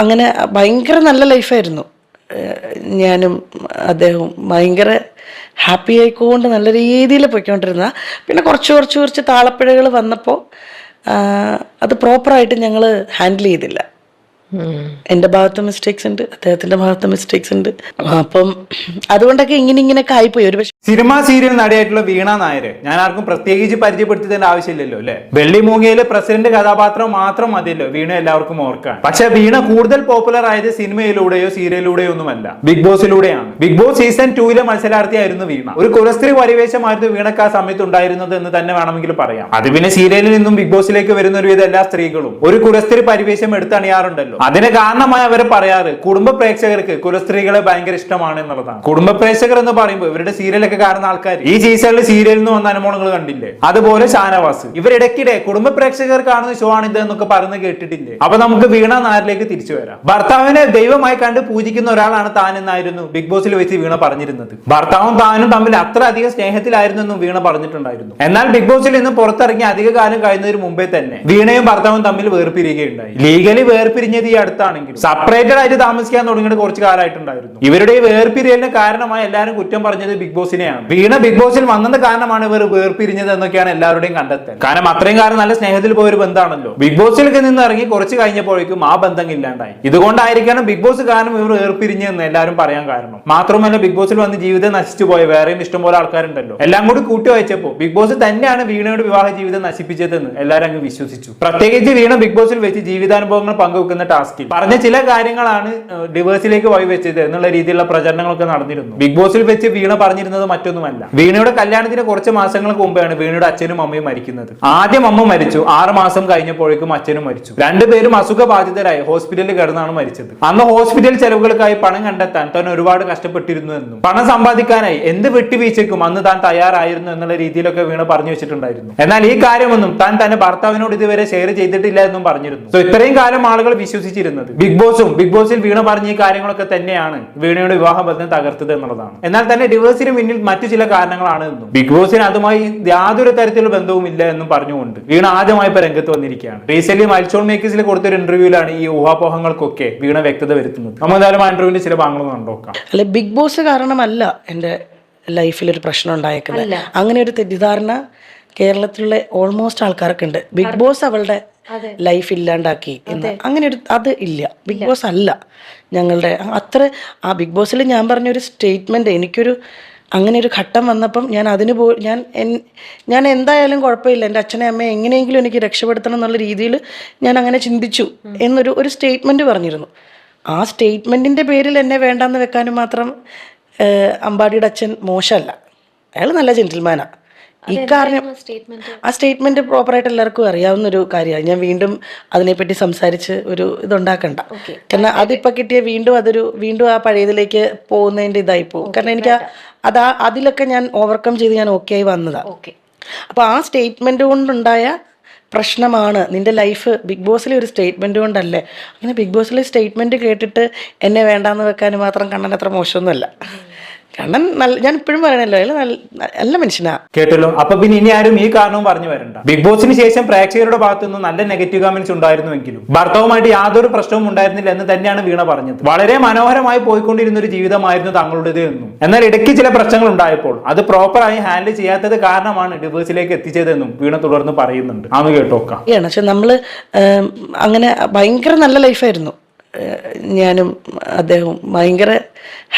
അങ്ങനെ ഭയങ്കര നല്ല ലൈഫായിരുന്നു. ഞാനും അദ്ദേഹവും ഭയങ്കര ഹാപ്പി ആയിക്കൊണ്ട് നല്ല രീതിയിൽ പോയിക്കൊണ്ടിരുന്ന പിന്നെ കുറച്ച് കുറച്ച് കുറച്ച് താളപ്പിഴകൾ വന്നപ്പോൾ അത് പ്രോപ്പറായിട്ട് ഞങ്ങൾ ഹാൻഡിൽ ചെയ്തില്ല. എന്റെ ഭാഗത്ത് മിസ്റ്റേക്സ് ഉണ്ട് അദ്ദേഹത്തിന്റെ ഭാഗത്ത് മിസ്റ്റേക്സ് ഉണ്ട്. അപ്പം അതുകൊണ്ടൊക്കെ ഇങ്ങനെ ഇങ്ങനെയൊക്കെ ആയിപ്പോയി. ഒരു പക്ഷേ സിനിമ സീരിയൽ നടിയായിട്ടുള്ള വീണ നായർ ഞാൻ ആർക്കും പ്രത്യേകിച്ച് പരിചയപ്പെടുത്തിയതിന്റെ ആവശ്യമില്ലല്ലോ അല്ലെ? വെള്ളി മൂങ്ങയിലെ പ്രസിഡന്റ് കഥാപാത്രം മാത്രം മതിയല്ലോ വീണ എല്ലാവർക്കും ഓർക്കാൻ പക്ഷെ വീണ കൂടുതൽ പോപ്പുലർ ആയത് സിനിമയിലൂടെയോ സീരിയലിലൂടെയോ ഒന്നുമല്ല ബിഗ് ബോസിലൂടെയാണ്. ബിഗ് ബോസ് സീസൺ ടൂവിലെ മത്സരാർത്ഥിയായിരുന്നു വീണ. ഒരു കുലസ്ത്രീ പരിവേശമായിരുന്നു വീണക്ക് ആ സമയത്ത് ഉണ്ടായിരുന്നത് എന്ന് തന്നെ വേണമെങ്കിൽ പറയാം. അത് പിന്നെ സീരിയലിൽ നിന്നും ബിഗ് ബോസിലേക്ക് വരുന്ന ഒരു ഒരുവിധ എല്ലാ സ്ത്രീകളും ഒരു കുലസ്ത്രീ പരിവേശം എടുത്തണിയാറുണ്ടല്ലോ. അതിന് കാരണമായി അവർ പറയാറ് കുടുംബ പ്രേക്ഷകർക്ക് കുലസ്ത്രീകളെ ഭയങ്കര ഇഷ്ടമാണ് എന്നുള്ളതാണ്. കുടുംബ പ്രേക്ഷകർ എന്ന് പറയുമ്പോൾ ഇവരുടെ സീരിയലൊക്കെ കാണുന്ന ആൾക്കാർ ഈ സീസണിൽ സീരിയലിൽ നിന്ന് വന്ന അനുമോണങ്ങൾ കണ്ടില്ലേ? അതുപോലെ ഷാനവാസ്. ഇവരിടയ്ക്കിടെ കുടുംബ പ്രേക്ഷകർ കാണുന്ന ഷോ ആണ് ഇത് എന്നൊക്കെ പറയുന്നത് കേട്ടിട്ടില്ലേ? അപ്പൊ നമുക്ക് വീണ നായരിലേക്ക് തിരിച്ചു വരാം. ഭർത്താവിനെ ദൈവമായി കണ്ട് പൂജിക്കുന്ന ഒരാളാണ് താൻ എന്നായിരുന്നു ബിഗ് ബോസിൽ വെച്ച് വീണ പറഞ്ഞിരുന്നത്. ഭർത്താവും താനും തമ്മിൽ അത്ര അധികം സ്നേഹത്തിലായിരുന്നു എന്നും വീണ പറഞ്ഞിട്ടുണ്ടായിരുന്നു. എന്നാൽ ബിഗ് ബോസിൽ നിന്ന് പുറത്തിറങ്ങി അധിക കാലം കഴിയുന്നതിന് മുമ്പേ തന്നെ വീണയും ഭർത്താവും തമ്മിൽ വേർപിരിയുകയുണ്ടായി. ലീഗലി വേർപിരിഞ്ഞത് ഈ അടുത്താണെങ്കിലും. സെപ്പറേറ്റഡ് ആയിട്ട് താമസിക്കാൻ തുടങ്ങിയിട്ട് കുറച്ച് കാലമായിട്ടുണ്ടായിരുന്നു. ഇവരുടെ വേർപിരിയലിന് കാരണമായി എല്ലാവരും കുറ്റം പറഞ്ഞത് ബിഗ് ബോസിനെയാണ്. വീണ ബിഗ് ബോസിൽ വന്നത് കാരണമാണ് ഇവർ വേർപിരിഞ്ഞത് എന്നൊക്കെയാണ് എല്ലാവരുടെയും കണ്ടെത്തൽ. കാരണം അത്രയും കാലം നല്ല സ്നേഹത്തിൽ പോയ ഒരു ബന്ധമാണല്ലോ. ബിഗ് ബോസിൽ നിന്ന് ഇറങ്ങി കുറച്ച് കഴിഞ്ഞപ്പോഴേക്കും ആ ബന്ധം ഇല്ലാണ്ടായി. ഇതുകൊണ്ടായിരിക്കണം ബിഗ് ബോസ് കാരണം ഇവർ വേർപിരിഞ്ഞെന്ന് എല്ലാവരും പറയാൻ കാരണം. മാത്രമല്ല ബിഗ് ബോസിൽ വന്ന് ജീവിതം നശിച്ചു പോയ വേറെയും ഇഷ്ടംപോലെ ആൾക്കാരുണ്ടല്ലോ. എല്ലാം കൂടി കൂട്ടി വായിച്ചപ്പോൾ ബിഗ് ബോസ് തന്നെയാണ് വീണയുടെ വിവാഹ ജീവിതം നശിപ്പിച്ചതെന്ന് എല്ലാവരും അങ്ങ് വിശ്വസിച്ചു. പ്രത്യേകിച്ച് വീണ ബിഗ് ബോസിൽ വെച്ച് ജീവിതാനുഭവങ്ങൾ പങ്കുവെക്കുന്ന ടാസ്കിൽ പറഞ്ഞ ചില കാര്യങ്ങളാണ് ഡിവേഴ്സിലേക്ക് വഴി വെച്ചത് എന്നുള്ള രീതിയിലുള്ള പ്രചരണങ്ങളൊക്കെ നടന്നിരുന്നു. ബിഗ് ബോസിൽ വെച്ച് വീണ പറഞ്ഞിരുന്നത് മറ്റൊന്നുമല്ല. വീണയുടെ കല്യാണത്തിന് കുറച്ച് മാസങ്ങൾക്ക് മുമ്പാണ് വീണയുടെ അച്ഛനും അമ്മയും മരിക്കുന്നത്. ആദ്യം അമ്മ മരിച്ചു ആറ് മാസം കഴിഞ്ഞപ്പോഴേക്കും അച്ഛനും മരിച്ചു. രണ്ടുപേരും അസുഖബാധിതരായി ഹോസ്പിറ്റലിൽ കിടന്നാണ് മരിച്ചത്. അന്ന് ഹോസ്പിറ്റൽ ചെലവുകൾക്കായി പണം കണ്ടെത്താൻ താൻ ഒരുപാട് കഷ്ടപ്പെട്ടിരുന്നു എന്നും. പണം സമ്പാദിക്കാനായി എന്ത് വെട്ടിവീഴ്ചയ്ക്കും അന്ന് താൻ തയ്യാറായിരുന്നു എന്നുള്ള രീതിയിലൊക്കെ വീണ പറഞ്ഞു വെച്ചിട്ടുണ്ടായിരുന്നു. എന്നാൽ ഈ കാര്യമൊന്നും താൻ തന്റെ ഭർത്താവിനോട് ഇതുവരെ ഷെയർ ചെയ്തിട്ടില്ല എന്നും പറഞ്ഞിരുന്നു. സോ ഇത്രയും കാലം ആളുകൾ വിശ്വസിച്ചിരുന്നത്. ബിഗ് ബോസും ബിഗ് ബോസിൽ വീണ പറഞ്ഞ ഈ കാര്യങ്ങളൊക്കെ തന്നെയാണ് വീണയുടെ വിവാഹ ബന്ധം തകർത്തത് എന്നുള്ളതാണ്. എന്നാൽ തന്നെ ഡിവേഴ്സിന് പിന്നിൽ മറ്റു ചില കാരണങ്ങളാണ് എന്നും. ബിഗ് ബോസിന് അതുമായി യാതൊരു തരത്തിലുള്ള ബന്ധവും ഇല്ല എന്നും പറഞ്ഞുകൊണ്ട് വീണ ആദ്യമായി ഇപ്പൊ രംഗത്ത് വന്നിരിക്കുകയാണ്. റീസെന്റ് മൈൽസ്റ്റോൺ മേക്കേഴ്സിൽ കൊടുത്തൊരു ഇന്റർവ്യൂവിലാണ് ഈ ഊഹാപോഹങ്ങൾക്കൊക്കെ വീണ വ്യക്തത വരുത്തുന്നത്. നമ്മൾ എന്തായാലും ആ ഇന്റർവ്യൂവിന്റെ ചില ഭാഗങ്ങൾ കണ്ടോക്കാം അല്ലെ ബിഗ് ബോസ് കാരണമല്ല എന്റെ ലൈഫിൽ ഒരു പ്രശ്നം ഉണ്ടായേക്കുന്നത്. അങ്ങനെ ഒരു തെറ്റിദ്ധാരണ കേരളത്തിലുള്ള ഓൾമോസ്റ്റ് ആൾക്കാരൊക്കെ ഉണ്ട്. ബിഗ് ബോസ് അവളുടെ ലൈഫ് ഇല്ലാണ്ടാക്കി എന്ന്. അങ്ങനെ ഒരു അത് ഇല്ല. ബിഗ് ബോസ് അല്ല. ഞങ്ങളുടെ അത്ര ആ ബിഗ് ബോസിൽ ഞാൻ പറഞ്ഞൊരു സ്റ്റേറ്റ്മെന്റ് എനിക്കൊരു അങ്ങനെ ഒരു ഘട്ടം വന്നപ്പം ഞാൻ അതിന് പോ ഞാൻ ഞാൻ എന്തായാലും കുഴപ്പമില്ല. എന്റെ അച്ഛനെ അമ്മയെ എങ്ങനെയെങ്കിലും എനിക്ക് രക്ഷപ്പെടുത്തണം എന്നുള്ള രീതിയിൽ ഞാൻ അങ്ങനെ ചിന്തിച്ചു എന്നൊരു ഒരു സ്റ്റേറ്റ്മെന്റ് പറഞ്ഞിരുന്നു. ആ സ്റ്റേറ്റ്മെന്റിന്റെ പേരിൽ എന്നെ വേണ്ടാന്ന് വെക്കാനും മാത്രം അമ്പാടിയുടെ അച്ഛൻ മോശമല്ല. അയാൾ നല്ല ജെന്റിൽമാനാ ഇക്കാരണം ആ സ്റ്റേറ്റ്മെന്റ് പ്രോപ്പർ ആയിട്ട് എല്ലാവർക്കും അറിയാവുന്ന ഒരു കാര്യമാണ്. ഞാൻ വീണ്ടും അതിനെപ്പറ്റി സംസാരിച്ച് ഒരു ഇതുണ്ടാക്കണ്ട. കാരണം അതിപ്പോ കിട്ടിയ വീണ്ടും അതൊരു വീണ്ടും ആ പഴയതിലേക്ക് പോകുന്നതിന്റെ ഇതായി പോകും കാരണം എനിക്ക് അതാ അത് അതിലൊക്കെ ഞാൻ ഓവർകം ചെയ്ത് ഞാൻ ഓക്കെ ആയി വന്നതാ. അപ്പൊ ആ സ്റ്റേറ്റ്മെന്റ് കൊണ്ടുണ്ടായ പ്രശ്നമാണ് നിന്റെ ലൈഫ് ബിഗ് ബോസിലെ ഒരു സ്റ്റേറ്റ്മെന്റ് കൊണ്ടല്ലേ? അങ്ങനെ ബിഗ് ബോസിലെ സ്റ്റേറ്റ്മെന്റ് കേട്ടിട്ട് എന്നെ വേണ്ടാന്ന് വെക്കാൻ മാത്രം കണ്ണൻ അത്ര മോശമൊന്നുമല്ല. കണ്ണൻ നല്ല ഞാൻ ഇപ്പോഴും പറയണല്ലോ അയാൾ നല്ല നല്ല മനുഷ്യനാ. കേട്ടല്ലോ? അപ്പൊ പിന്നെ ഇനി ആരും ഈ കാരണവും പറഞ്ഞു വരണ്ട. ബിഗ് ബോസിന് ശേഷം പ്രേക്ഷകരുടെ ഭാഗത്തു നിന്ന് നല്ല നെഗറ്റീവ് കമന്റ്സ് ഉണ്ടായിരുന്നുവെങ്കിലും ഭർത്താവുമായിട്ട് യാതൊരു പ്രശ്നവും ഉണ്ടായിരുന്നില്ല എന്ന് തന്നെയാണ് വീണ പറഞ്ഞത്. വളരെ മനോഹരമായി പോയിക്കൊണ്ടിരുന്ന ഒരു ജീവിതമായിരുന്നു തങ്ങളുടേത് എന്നും. എന്നാൽ ഇടയ്ക്ക് ചില പ്രശ്നങ്ങൾ ഉണ്ടായപ്പോൾ അത് പ്രോപ്പറായി ഹാൻഡിൽ ചെയ്യാത്തത് കാരണമാണ് ഡിവേഴ്സിലേക്ക് എത്തിച്ചതെന്നും വീണ തുടർന്ന് പറയുന്നുണ്ട്. അന്ന് കേട്ടോക്കാം. പക്ഷെ നമ്മൾ അങ്ങനെ ഭയങ്കര നല്ല ലൈഫായിരുന്നു ഞാനും അദ്ദേഹവും ഭയങ്കര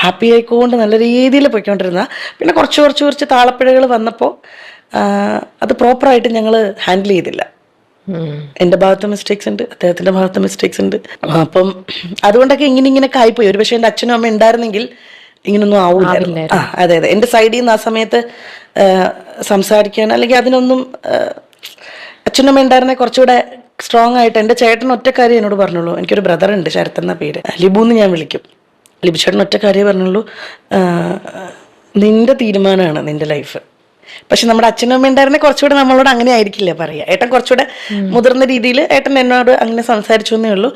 ഹാപ്പി ആയിക്കൊണ്ട് നല്ല രീതിയിൽ പോയിക്കൊണ്ടിരുന്ന പിന്നെ കുറച്ച് കുറച്ച് കുറച്ച് താളപ്പിഴകൾ വന്നപ്പോൾ അത് പ്രോപ്പറായിട്ട് ഞങ്ങൾ ഹാൻഡിൽ ചെയ്തില്ല. എന്റെ ഭാഗത്ത് മിസ്റ്റേക്സ് ഉണ്ട് അദ്ദേഹത്തിന്റെ ഭാഗത്ത് മിസ്റ്റേക്സ് ഉണ്ട്. അപ്പം അതുകൊണ്ടൊക്കെ ഇങ്ങനെ ഇങ്ങനെ ആയിപ്പോയി. ഒരു പക്ഷേ എന്റെ അച്ഛനും അമ്മ ഉണ്ടായിരുന്നെങ്കിൽ ഇങ്ങനൊന്നും ആവില്ല അതെ അതെ. എന്റെ സൈഡിൽ നിന്ന് ആ സമയത്ത് സംസാരിക്കാൻ അല്ലെങ്കിൽ അതിനൊന്നും അച്ഛനും അച്ഛനമ്മ ഉണ്ടായിരുന്നെ കുറച്ചുകൂടെ സ്ട്രോങ് ആയിട്ട് എന്റെ ചേട്ടൻ ഒറ്റ കാര്യം എന്നോട് പറഞ്ഞുള്ളൂ. എനിക്കൊരു ബ്രദർ ഉണ്ട് ശരത് എന്ന പേര്. ലിബു എന്ന് ഞാൻ വിളിക്കും. ലിബു ചേട്ടൻ ഒറ്റ കാര്യം പറഞ്ഞുള്ളൂ. നിന്റെ തീരുമാനമാണ് നിന്റെ ലൈഫ് പക്ഷെ നമ്മുടെ അച്ഛനും അമ്മ ഉണ്ടായിരുന്നെ കുറച്ചുകൂടെ നമ്മളോട് അങ്ങനെ ആയിരിക്കില്ല പറയാ. ഏട്ടൻ കുറച്ചുകൂടെ മുതിർന്ന രീതിയിൽ ഏട്ടൻ എന്നോട് അങ്ങനെ സംസാരിച്ചു എന്നേ ഉള്ളൂ.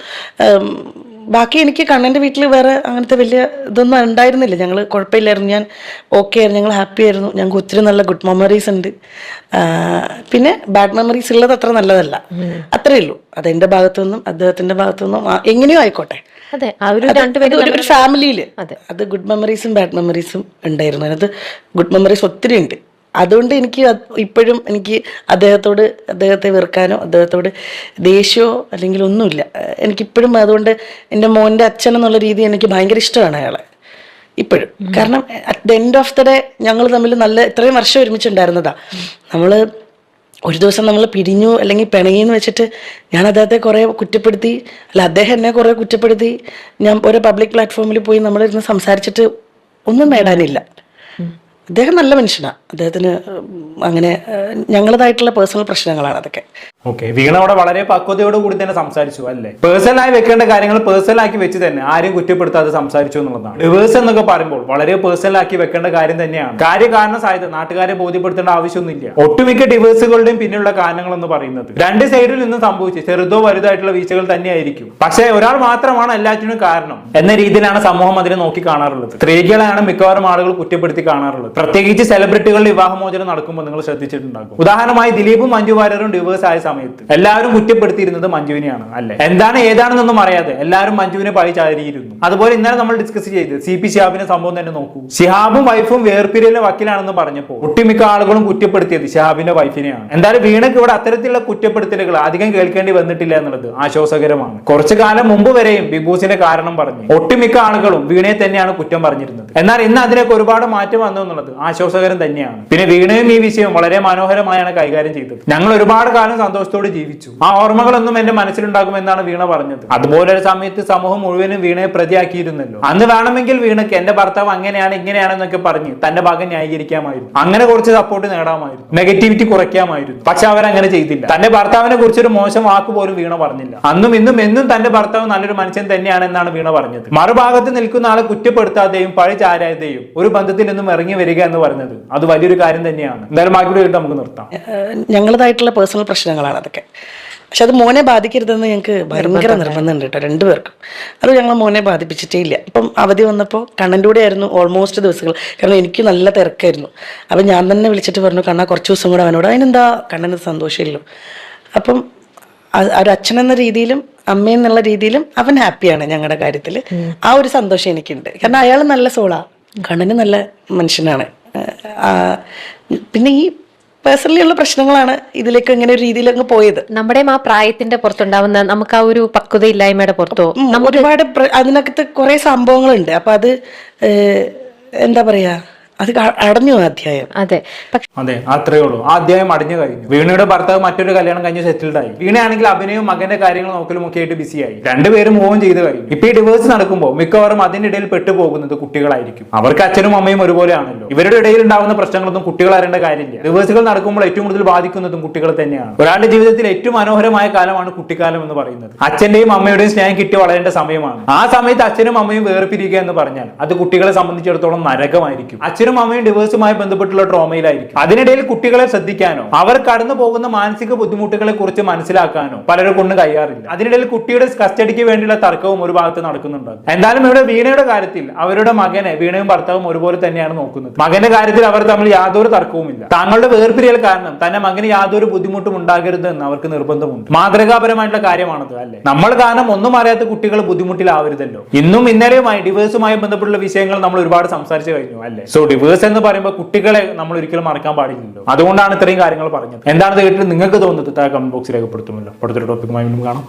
ബാക്കി എനിക്ക് കണ്ണന്റെ വീട്ടിൽ വേറെ അങ്ങനത്തെ വലിയ ഇതൊന്നും ഉണ്ടായിരുന്നില്ല. ഞങ്ങൾ കുഴപ്പമില്ലായിരുന്നു. ഞാൻ ഓക്കെ ആയിരുന്നു. ഞങ്ങൾ ഹാപ്പി ആയിരുന്നു. ഞങ്ങൾക്ക് ഒത്തിരി നല്ല ഗുഡ് മെമ്മറീസ് ഉണ്ട്. പിന്നെ ബാഡ് മെമ്മറീസ് ഉള്ളത് അത്ര നല്ലതല്ല. അത്രേ ഉള്ളൂ. അത് എന്റെ ഭാഗത്തു നിന്നും അദ്ദേഹത്തിന്റെ ഭാഗത്തു നിന്നും എങ്ങനെയോ ആയിക്കോട്ടെ. അതെ ഒരു- ഫാമിലിയിൽ. അത് ഗുഡ് മെമ്മറീസും ബാഡ് മെമ്മറീസും ഉണ്ടായിരുന്നു. അതിനകത്ത് ഗുഡ് മെമ്മറീസ് ഒത്തിരി ഉണ്ട്. അതുകൊണ്ട് എനിക്ക് ഇപ്പോഴും എനിക്ക് അദ്ദേഹത്തോട് അദ്ദേഹത്തെ വെറുക്കാനോ അദ്ദേഹത്തോട് ദേഷ്യമോ അല്ലെങ്കിൽ ഒന്നുമില്ല. എനിക്കിപ്പോഴും അതുകൊണ്ട് എന്റെ മോന്റെ അച്ഛൻ എന്നുള്ള രീതി എനിക്ക് ഭയങ്കര ഇഷ്ടമാണ് അയാളെ. ഇപ്പോഴും. കാരണം at the end of the day ഞങ്ങൾ തമ്മിൽ നല്ല ഇത്രയും വർഷം ഒരുമിച്ചുണ്ടായിരുന്നതാ. നമ്മൾ ഒരു ദിവസം നമ്മൾ പിരിഞ്ഞു അല്ലെങ്കിൽ പിണങ്ങി എന്ന് വെച്ചിട്ട് ഞാൻ അദ്ദേഹത്തെ കുറേ കുറ്റപ്പെടുത്തി അല്ല അദ്ദേഹം എന്നെ കുറേ കുറ്റപ്പെടുത്തി. ഞാൻ ഒരു പബ്ലിക് പ്ലാറ്റ്ഫോമിൽ പോയി നമ്മളിരുന്ന് സംസാരിച്ചിട്ട് ഒന്നും നേടാനില്ല. അദ്ദേഹം നല്ല മനുഷ്യനാണ് അദ്ദേഹത്തിന് അങ്ങനെ ഞങ്ങളതായിട്ടുള്ള പേഴ്സണൽ പ്രശ്നങ്ങളാണ് അതൊക്കെ. ഓക്കെ വീണ അവിടെ വളരെ പക്വതയോട് കൂടി തന്നെ സംസാരിച്ചു അല്ലേ? പേഴ്സണൽ ആയി വെക്കേണ്ട കാര്യങ്ങൾ പേഴ്സണൽ ആക്കി വെച്ച് തന്നെ ആരും കുറ്റപ്പെടുത്താതെ സംസാരിച്ചു എന്നുള്ളതാണ്. ഡിവേഴ്സ് എന്നൊക്കെ പറയുമ്പോൾ വളരെ പേഴ്സണൽ ആക്കി വെക്കേണ്ട കാര്യം തന്നെയാണ്. കാര്യകാരണ സാധ്യത നാട്ടുകാരെ ബോധ്യപ്പെടുത്തേണ്ട ആവശ്യമൊന്നുമില്ല. ഒട്ടുമിക്ക ഡിവേഴ്സുകളുടെയും പിന്നിലുള്ള കാരണങ്ങൾ എന്ന് പറയുന്നത്. രണ്ട് സൈഡിൽ നിന്ന് സംഭവിച്ച് ചെറുതോ വലുതായിട്ടുള്ള വീഴ്ചകൾ തന്നെയായിരിക്കും. പക്ഷേ ഒരാൾ മാത്രമാണ് എല്ലാറ്റിനും കാരണം എന്ന രീതിയിലാണ് സമൂഹം അതിനെ നോക്കി കാണാറുള്ളത്. സ്ത്രീകളെയാണ് മിക്കവാറും ആളുകൾ കുറ്റപ്പെടുത്തി കാണാറുള്ളത്. പ്രത്യേകിച്ച് സെലിബ്രിറ്റികളുടെ വിവാഹമോചനം നടക്കുമ്പോൾ നിങ്ങൾ ശ്രദ്ധിച്ചിട്ടുണ്ടാകും. ഉദാഹരണമായി ദിലീപും മഞ്ജു വാര്യറും ഡിവേഴ്സ് ആയ സമയത്ത്. എല്ലാവരും കുറ്റപ്പെടുത്തിയിരുന്നത് മഞ്ജുവിനെയാണ് അല്ലെ? എന്താണ് ഏതാണെന്നൊന്നും അറിയാതെ എല്ലാവരും മഞ്ജുവിനെ പഴി ചാരിയിരുന്നു അതുപോലെ ഇന്നലെ നമ്മൾ ഡിസ്കസ് ചെയ്ത് സി പി ഷിഹാബിന്റെ സംഭവം തന്നെ നോക്കൂ. ഷിഹാബും വൈഫും വേർപിരിയിലെ വക്കീലാണെന്ന് പറഞ്ഞപ്പോൾ ഒട്ടുമിക്ക ആളുകളും കുറ്റപ്പെടുത്തിയത് ഷിഹാബിന്റെ വൈഫിനെയാണ്. എന്തായാലും വീണക്ക് ഇവിടെ അത്തരത്തിലുള്ള കുറ്റപ്പെടുത്തലുകൾ അധികം കേൾക്കേണ്ടി വന്നിട്ടില്ല എന്നുള്ളത് ആശ്വാസകരമാണ്. കുറച്ചു കാലം മുമ്പ് വരെയും ബിഗ് ബോസിന്റെ കാരണം പറഞ്ഞു ഒട്ടുമിക്ക ആളുകളും വീണയെ തന്നെയാണ് കുറ്റം പറഞ്ഞിരുന്നത്. എന്നാൽ ഇന്ന് അതിനൊക്കെ ഒരുപാട് മാറ്റം വന്നു എന്നുള്ളത് ആശ്വാസകരം തന്നെയാണ്. പിന്നെ വീണയും ഈ വിഷയം വളരെ മനോഹരമായാണ് കൈകാര്യം ചെയ്തത്. ഞങ്ങൾ ഒരുപാട് കാലം സന്തോഷത്തോടെ ജീവിച്ചു. ആ ഓർമ്മകളൊന്നും എന്റെ മനസ്സിലുണ്ടാകുമെന്നാണ് വീണ പറഞ്ഞത്. അതുപോലെ ഒരു സമയത്ത് സമൂഹം മുഴുവനും വീണയെ പ്രതിയാക്കിയിരുന്നല്ലോ. അന്ന് വേണമെങ്കിൽ വീണയ്ക്ക് എന്റെ ഭർത്താവ് അങ്ങനെയാണ് ഇങ്ങനെയാണെന്നൊക്കെ പറഞ്ഞ് തന്റെ ഭാഗം ന്യായീകരിക്കാമായിരുന്നു. അങ്ങനെ കുറച്ച് സപ്പോർട്ട് നേടാമായിരുന്നു. നെഗറ്റിവിറ്റി കുറയ്ക്കാമായിരുന്നു. പക്ഷെ അവരങ്ങനെ ചെയ്തില്ല. തന്റെ ഭർത്താവിനെ കുറിച്ച് ഒരു മോശം വാക്ക് പോലും വീണ പറഞ്ഞില്ല. അന്നും ഇന്നും എന്നും തന്റെ ഭർത്താവ് നല്ലൊരു മനുഷ്യൻ തന്നെയാണ് എന്നാണ് വീണ പറഞ്ഞത്. മറുഭാഗത്ത് നിൽക്കുന്ന ആളെ കുറ്റപ്പെടുത്താതെയും പഴി ചാരാതെയും ഒരു ബന്ധത്തിൽ നിന്നും ഇറങ്ങി വരിക എന്ന് പറഞ്ഞത് അത് വലിയൊരു കാര്യം തന്നെയാണ്. എന്തായാലും ബാക്കി നമുക്ക് നിർത്താം. ഞങ്ങളതായിട്ടുള്ള പേഴ്സണൽ പ്രശ്നങ്ങളാണ്. അതൊക്കെ. പക്ഷെ അത് മോനെ ബാധിക്കരുതെന്ന് ഞങ്ങൾക്ക് ഭയങ്കര നിർബന്ധമുണ്ട് കേട്ടോ രണ്ടുപേർക്കും. അത് ഞങ്ങൾ മോനെ ബാധിപ്പിച്ചിട്ടേ ഇല്ല. ഇപ്പം അവധി വന്നപ്പോൾ കണ്ണന്റെ കൂടെ ആയിരുന്നു ഓൾമോസ്റ്റ് ദിവസങ്ങൾ. കാരണം എനിക്ക് നല്ല തിരക്കായിരുന്നു. അപ്പം ഞാൻ തന്നെ വിളിച്ചിട്ട് പറഞ്ഞു കണ്ണാ കുറച്ച് ദിവസം കൂടെ അവനോട്. അതിനെന്താ കണ്ണന് സന്തോഷമില്ലല്ലോ. അപ്പം ഒരു അച്ഛൻ എന്ന രീതിയിലും അമ്മ എന്നുള്ള രീതിയിലും അവൻ ഹാപ്പിയാണ് ഞങ്ങളുടെ കാര്യത്തിൽ ആ ഒരു സന്തോഷം എനിക്കുണ്ട്. കാരണം അയാൾ നല്ല സോളാ. കണ്ണന് നല്ല മനുഷ്യനാണ്. പിന്നെ ഈ പേഴ്സണലി ഉള്ള പ്രശ്നങ്ങളാണ് ഇതിലേക്ക് ഇങ്ങനെ ഒരു രീതിയിൽ അങ്ങ് പോയത്. നമ്മുടെ ആ പ്രായത്തിന്റെ പുറത്തുണ്ടാവുന്ന നമുക്ക് ആ ഒരു പക്വതയില്ലായ്മയുടെ പുറത്തോ? ഒരുപാട് അതിനകത്ത് കുറെ സംഭവങ്ങളുണ്ട്. അപ്പൊ അത് എന്താ പറയാ? അത് അടഞ്ഞു ആ അധ്യായം. അതെ. അതെ അത്രേ ഉള്ളൂ. ആ അധ്യായം അടഞ്ഞു കഴിഞ്ഞു. വീണയുടെ ഭർത്താവ് മറ്റൊരു കല്യാണം കഴിഞ്ഞ് സെറ്റിൽഡ് ആയി. വീണയാണെങ്കിൽ അഭിനയവും മകന്റെ കാര്യങ്ങൾ നോക്കലും ഒക്കെ ആയിട്ട് ബിസിയായി രണ്ടുപേരും മൂവും ചെയ്ത് കഴിഞ്ഞു. ഇപ്പൊ ഈ ഡിവേഴ്സ് നടക്കുമ്പോൾ മിക്കവാറും അതിന്റെ ഇടയിൽ പെട്ടുപോകുന്നത് കുട്ടികളായിരിക്കും. അവർക്ക് അച്ഛനും അമ്മയും ഒരുപോലെയാണല്ലോ. ഇവരുടെ ഇടയിൽ ഉണ്ടാകുന്ന പ്രശ്നങ്ങളൊന്നും കുട്ടികൾ അറിയേണ്ട കാര്യമില്ല. ഡിവേഴ്സുകൾ നടക്കുമ്പോൾ ഏറ്റവും കൂടുതൽ ബാധിക്കുന്നതും കുട്ടികൾ തന്നെയാണ്. ഒരാളുടെ ജീവിതത്തിൽ ഏറ്റവും മനോഹരമായ കാലമാണ് കുട്ടിക്കാലം എന്ന് പറയുന്നത്. അച്ഛന്റെയും അമ്മയുടെയും സ്നേഹം കിട്ടി വളരേണ്ട സമയമാണ്. ആ സമയത്ത് അച്ഛനും അമ്മയും വേർപിരിക്കുക എന്ന് പറഞ്ഞാൽ അത് കുട്ടികളെ സംബന്ധിച്ചിടത്തോളം നരകമായിരിക്കും. അച്ഛനും അമ്മയും ഡിവേഴ്സുമായി ബന്ധപ്പെട്ടുള്ള ട്രോമയിലായിരിക്കും അതിനിടയിൽ കുട്ടികളെ ശ്രദ്ധിക്കാനോ അവർ കടന്നു പോകുന്ന മാനസിക ബുദ്ധിമുട്ടുകളെ കുറിച്ച് മനസ്സിലാക്കാനോ പലരെ കൊണ്ടും കഴിയാറില്ല. അതിനിടയിൽ കുട്ടിയുടെ കസ്റ്റഡിക്ക് വേണ്ടിയുള്ള തർക്കവും ഒരു ഭാഗത്ത് നടക്കുന്നുണ്ട്. എന്തായാലും ഇവിടെ വീണയുടെ കാര്യത്തിൽ അവരുടെ മകനെ വീണയും ഭർത്താവും ഒരുപോലെ തന്നെയാണ് നോക്കുന്നത്. മകന്റെ കാര്യത്തിൽ അവർ തമ്മിൽ യാതൊരു തർക്കവുമില്ല. താങ്കളുടെ വേർപിരിയൽ കാരണം തന്നെ മകന് യാതൊരു ബുദ്ധിമുട്ടും ഉണ്ടാകരുത് എന്ന് അവർക്ക് നിർബന്ധമുണ്ട്. മാതൃകാപരമായിട്ടുള്ള കാര്യമാണത് അല്ലെ? നമ്മൾ കാരണം ഒന്നും അറിയാത്ത കുട്ടികൾ ബുദ്ധിമുട്ടിലാവരുതല്ലോ. ഇന്നും ഇന്നലെയുമായി ഡിവേഴ്സുമായി ബന്ധപ്പെട്ടുള്ള വിഷയങ്ങൾ നമ്മൾ ഒരുപാട് സംസാരിച്ചു കഴിഞ്ഞു അല്ലെ? സോ ഡിവേഴ്സ് എന്ന് പറയുമ്പോൾ കുട്ടികളെ നമ്മൾ ഒരിക്കലും മറക്കാൻ പാടില്ലല്ലോ. അതുകൊണ്ടാണ് ഇത്രയും കാര്യങ്ങൾ പറഞ്ഞത്. എന്താണ് കേട്ടിട്ട് നിങ്ങൾക്ക് തോന്നുന്നത്? താഴെ കമന്റ് ബോക്സിൽ രേഖപ്പെടുത്തുമല്ലോ. അടുത്തൊരു ടോപ്പിക്കുമായി വീണ്ടും കാണാം.